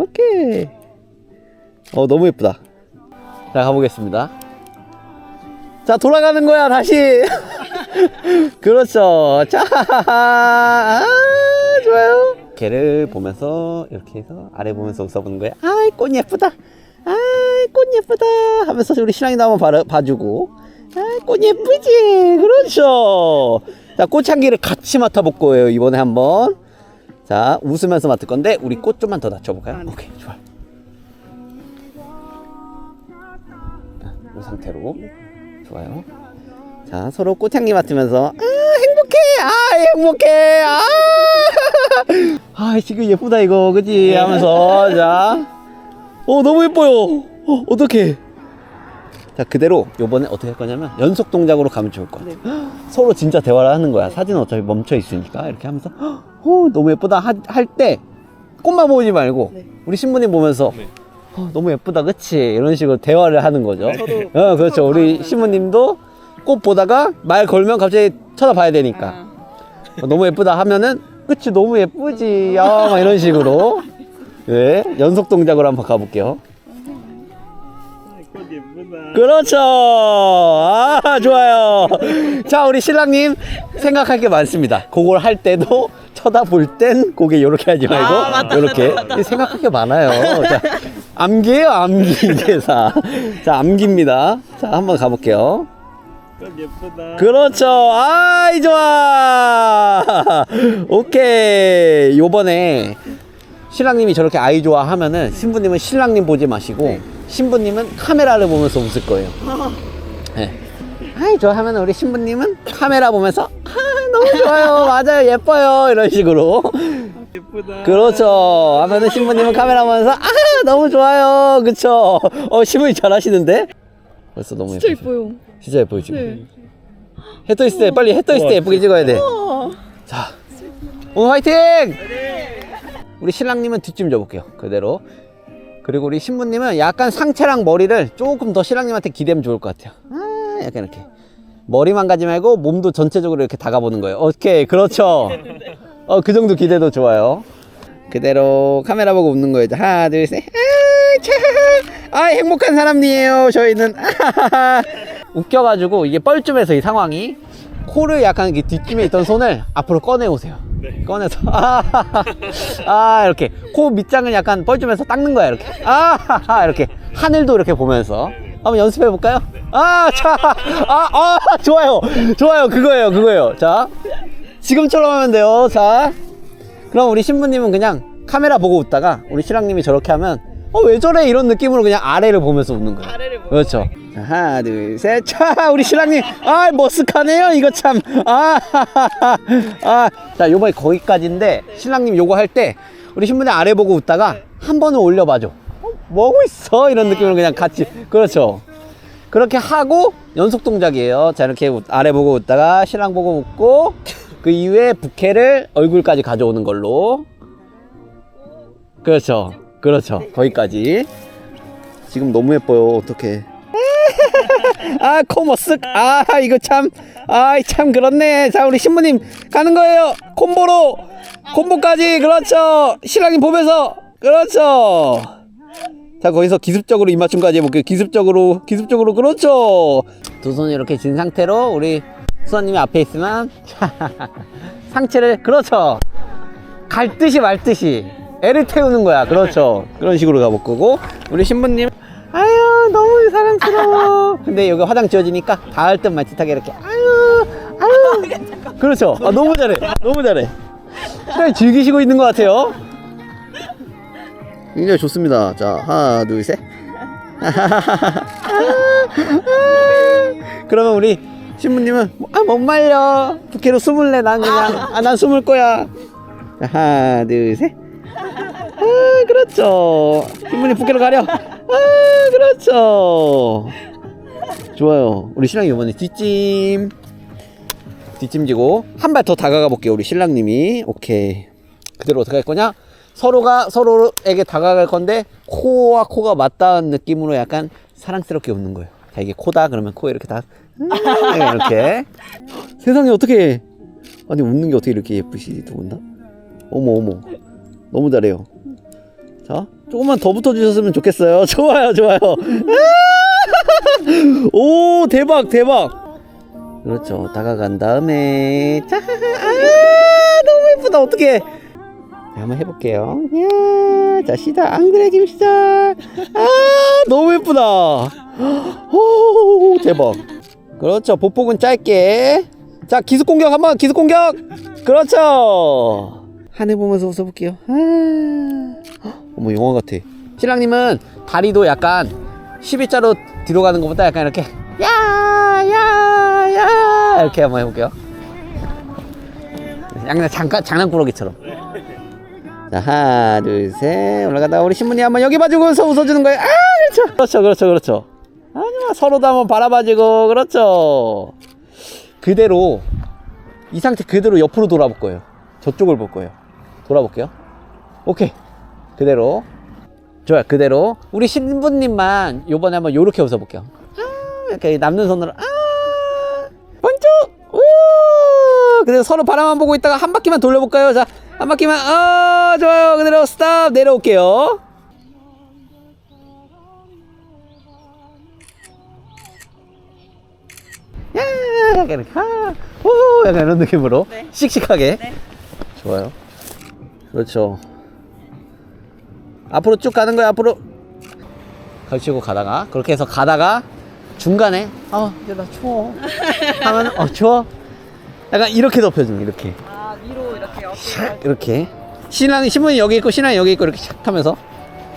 오케이. 어, 너무 예쁘다. 자, 가보겠습니다. 자, 돌아가는 거야, 다시. 그렇죠. 자, 아, 좋아요. 걔를 보면서, 이렇게 해서, 아래 보면서 웃어보는 거야. 아이, 꽃 예쁘다. 아이, 꽃 예쁘다. 하면서 우리 신랑이도 한번 봐, 봐주고. 아이, 꽃 예쁘지. 그렇죠. 자, 꽃향기를 같이 맡아볼 거예요, 이번에 한번. 자, 웃으면서 맡을 건데, 우리 꽃 좀만 더 낮춰볼까요? 오케이, 좋아. 이 상태로. 좋아요. 자, 서로 꽃향기 맡으면서, 아, 행복해! 아, 행복해! 아! 아, 지금 예쁘다, 이거. 그지? 하면서, 자. 어, 너무 예뻐요. 어, 어떡해. 자, 그대로 요번에 어떻게 할 거냐면, 연속 동작으로 가면 좋을 것 같아. 서로 진짜 대화를 하는 거야. 사진은 어차피 멈춰 있으니까. 이렇게 하면서, 어, 너무 예쁘다. 할 때, 꽃만 보지 말고, 우리 신부님 보면서, 어, 너무 예쁘다, 그치? 이런 식으로 대화를 하는 거죠. 저도 어, 그렇죠. 우리 신부님도 꽃 보다가 말 걸면 갑자기 쳐다봐야 되니까. 어, 너무 예쁘다 하면은, 그치, 너무 예쁘지. 야, 막 이런 식으로. 네, 연속 동작으로 한번 가볼게요. 그렇죠. 아, 좋아요. 자, 우리 신랑님 생각할 게 많습니다. 그걸 할 때도 쳐다볼 땐 고개 이렇게 하지 말고 아, 맞다, 이렇게 생각할 게 많아요. 자, 암기예요, 암기 대사. 자, 암기입니다. 자, 한번 가볼게요. 꽃 예쁘다. 그렇죠. 아이 좋아. 오케이. 요번에 신랑님이 저렇게 아이 좋아 하면은 신부님은 신랑님 보지 마시고 신부님은 카메라를 보면서 웃을 거예요. 네. 아이 좋아하면 우리 신부님은 카메라 보면서 아 너무 좋아요. 맞아요. 예뻐요. 이런 식으로. 예쁘다. 그렇죠. 하면은 신부님은 카메라 보면서 아 너무 좋아요. 그쵸. 어 신부님 잘하시는데. 벌써 너무 진짜 예쁘죠? 예뻐요. 진짜 예뻐요 지금. 네. 해 떠 있을 때 빨리 해 떠 있을 때 예쁘게 찍어야 돼. 어. 자, 오늘 화이팅! 우리 신랑님은 뒷짐 줘볼게요. 그대로. 그리고 우리 신부님은 약간 상체랑 머리를 조금 더 신랑님한테 기대면 좋을 것 같아요. 아, 약간 이렇게. 머리만 가지 말고 몸도 전체적으로 이렇게 다가보는 거예요. 오케이, 그렇죠. 어, 그 정도 기대도 좋아요. 그대로 카메라 보고 웃는 거예요. 하나, 둘, 셋. 아, 차. 아, 행복한 사람이에요. 저희는. 웃겨가지고 이게 뻘쭘해서 이 상황이 코를 약간 이렇게 뒷짐에 있던 손을 앞으로 꺼내 오세요. 네. 꺼내서. 아, 아 이렇게. 코 밑장을 약간 뻘쭘해서 닦는 거야 이렇게. 아 이렇게. 하늘도 이렇게 보면서. 한번 연습해 볼까요? 아자아 아, 좋아요. 좋아요. 그거예요 그거예요. 자 지금처럼 하면 돼요. 자 그럼 우리 신부님은 그냥 카메라 보고 웃다가 우리 신랑님이 저렇게 하면 어 왜 저래? 이런 느낌으로 그냥 아래를 보면서 웃는 거예요 아래를 보면서. 그렇죠. 자, 하나 둘셋자 우리 신랑님. 아 머쓱하네요. 이거 참 아 아 자 요번에 거기까지인데 신랑님 요거 할 때 우리 신부님 아래 보고 웃다가 한 번은 올려봐 줘. 어, 뭐하고 있어? 이런 느낌으로 그냥 같이. 그렇죠. 그렇게 하고 연속 동작이에요. 자 이렇게 웃- 아래 보고 웃다가 신랑 보고 웃고 그 이후에 부케를 얼굴까지 가져오는 걸로. 그렇죠. 그렇죠. 거기까지. 지금 너무 예뻐요. 어떡해. 아, 코 머쓱. 아, 이거 참. 아, 참 그렇네. 자, 우리 신부님 가는 거예요. 콤보로. 콤보까지. 그렇죠. 신랑님 보면서. 그렇죠. 자 거기서 기습적으로 입맞춤까지 해볼게요 기습적으로 기습적으로 그렇죠 두 손 이렇게 진 상태로 우리 수아님이 앞에 있으면 상체를 그렇죠 갈 듯이 말 듯이 애를 태우는 거야 그렇죠 그런 식으로 가볼 거고 우리 신부님 아유 너무 사랑스러워 근데 여기 화장 지워지니까 닿을 듯 말듯하게 이렇게 아유 아유 그렇죠 아, 너무 잘해 너무 잘해 그냥 즐기시고 있는 것 같아요 굉장히 좋습니다. 자, 하나, 둘, 셋. 그러면 우리 신부님은 아, 못 말려. 부케로 숨을래. 난 그냥 아, 난 숨을 거야. 자, 하나, 둘, 셋. 아, 그렇죠. 신부님 부케로 가려. 아, 그렇죠. 좋아요. 우리 신랑이 이번에 뒷짐. 뒷짐 지고 한 발 더 다가가 볼게요. 우리 신랑님이. 오케이. 그대로 어떻게 할 거냐? 서로가 서로에게 다가갈 건데 코와 코가 맞닿은 느낌으로 약간 사랑스럽게 웃는 거예요. 자 이게 코다 그러면 코 이렇게 다 음, 이렇게 세상에 어떻게 아니 웃는 게 어떻게 이렇게 예쁘시 두분 다? 어머 어머 너무 잘해요. 자, 조금만 더 붙어주셨으면 좋겠어요. 좋아요, 좋아요. 오, 대박, 대박. 그렇죠. 다가간 다음에, 자, 아, 너무 예쁘다. 어떻게? 네, 한번 해볼게요. 야, 자, 시작. 안 그래, 지금 시작. 아, 너무 예쁘다. 오, 대박. 그렇죠. 보폭은 짧게. 자, 기습 공격 한번, 기습 공격. 그렇죠. 하늘 보면서 웃어볼게요. 아, 어머, 영화 같아. 신랑님은 다리도 약간 12자로 뒤로 가는 것보다 약간 이렇게, 야, 야, 야. 이렇게 한번 해볼게요. 약간 잠깐 장난꾸러기처럼. 자, 하나, 둘, 셋. 올라가다가 우리 신부님 한번 여기 봐주고서 웃어주는 거예요. 아, 그렇죠. 그렇죠, 그렇죠, 그렇죠. 아니면 서로도 한번 바라봐주고, 그렇죠. 그대로, 이 상태 그대로 옆으로 돌아볼 거예요. 저쪽을 볼 거예요. 돌아볼게요. 오케이. 그대로. 좋아요. 그대로. 우리 신부님만 요번에 한번 요렇게 웃어볼게요. 아, 이렇게 남는 손으로, 아, 번쩍! 우! 그대로 서로 바라만 보고 있다가 한 바퀴만 돌려볼까요? 자, 한 바퀴만, 아, 좋아요. 그대로 스탑! 내려올게요. 야, 약간 이렇게, 아, 오, 약간 이런 느낌으로. 네. 씩씩하게. 네. 좋아요. 그렇죠. 앞으로 쭉 가는 거야, 앞으로. 걸치고 가다가, 그렇게 해서 가다가, 중간에, 어, 이제 나 추워. 하면, 어, 추워. 약간 이렇게 덮여주는, 이렇게. 아 위로 이렇게 어깨 이렇게. 신랑이, 신부님 여기 있고, 신랑이 여기 있고, 이렇게 샥 하면서,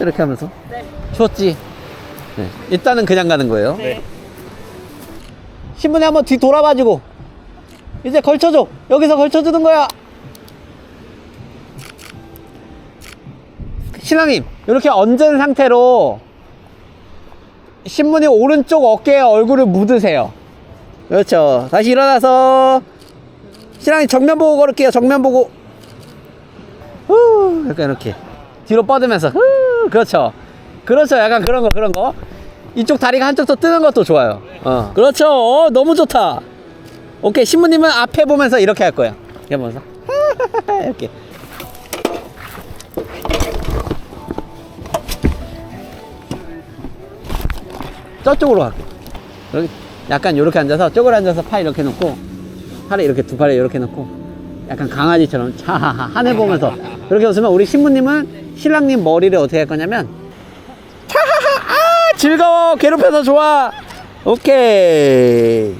이렇게 하면서. 네. 추웠지? 네. 일단은 그냥 가는 거예요. 네. 신부님 한번 뒤 돌아봐주고 이제 걸쳐줘 여기서 걸쳐주는 거야 신랑님 이렇게 얹은 상태로 신부님 오른쪽 어깨에 얼굴을 묻으세요. 그렇죠. 다시 일어나서 신랑님 정면 보고 걸을게요. 정면 보고. 후 약간 이렇게. 뒤로 뻗으면서. 후 그렇죠. 그렇죠. 약간 그런 거 그런 거. 이쪽 다리가 한쪽 더 뜨는 것도 좋아요. 어. 그렇죠. 어, 너무 좋다. 오케이. 신부님은 앞에 보면서 이렇게 할 거야 이렇게 보면서. 이렇게 저쪽으로 갈게. 이렇게 약간 이렇게 앉아서 쪽으로 앉아서 팔 이렇게 놓고 팔에 이렇게 두 팔에 이렇게 놓고 약간 강아지처럼 차하하 하늘 보면서 그렇게 웃으면 우리 신부님은 신랑님 머리를 어떻게 할 거냐면 차하하 아 즐거워 괴롭혀서 좋아. 오케이.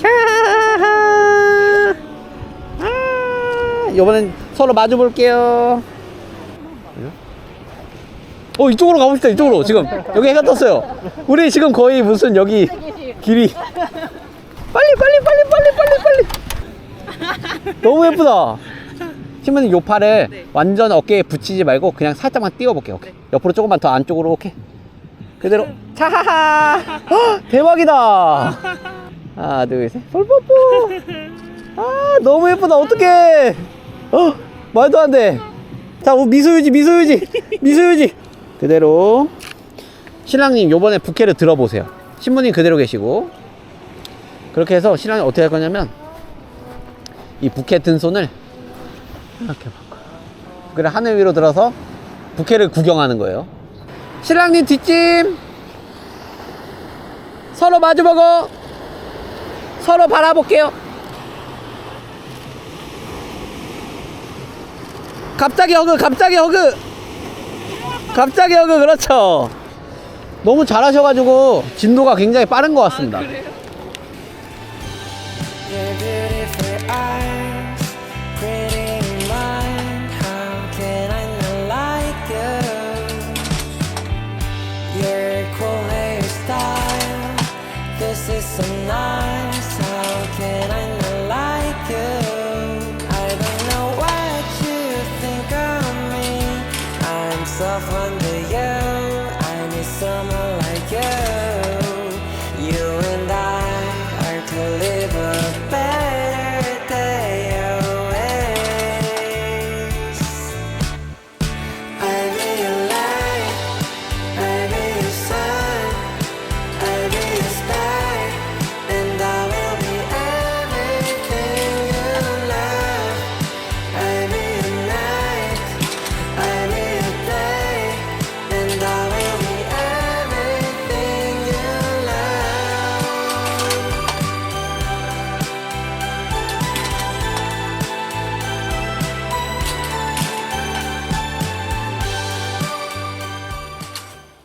차하하 아 이번엔 서로 마주 볼게요 어 이쪽으로 가봅시다 이쪽으로. 지금 여기 해가 떴어요. 우리 지금 거의 무슨 여기 길이. 빨리 빨리 빨리 빨리 빨리 빨리. 너무 예쁘다. 신부님 요 팔을 네. 완전 어깨에 붙이지 말고 그냥 살짝만 띄워볼게요. 오케이. 옆으로 조금만 더 안쪽으로 오케이. 그대로. 차하하! 헉, 대박이다. 하나 둘셋. 폴뽀뽀 아 너무 예쁘다. 어떡해. 어 말도 안돼 자 미소 유지 미소 유지 미소 유지 그대로. 신랑님 요번에 부케를 들어보세요. 신부님 그대로 계시고. 그렇게 해서 신랑이 어떻게 할 거냐면 이 부케 든 손을 이렇게 바꿔 그래 하늘 위로 들어서 부케를 구경하는 거예요. 신랑님 뒷짐! 서로 마주보고 서로 바라볼게요. 갑자기 허그 갑자기 허그 갑자기 허그 그렇죠. 너무 잘하셔가지고 진도가 굉장히 빠른 것 같습니다. 그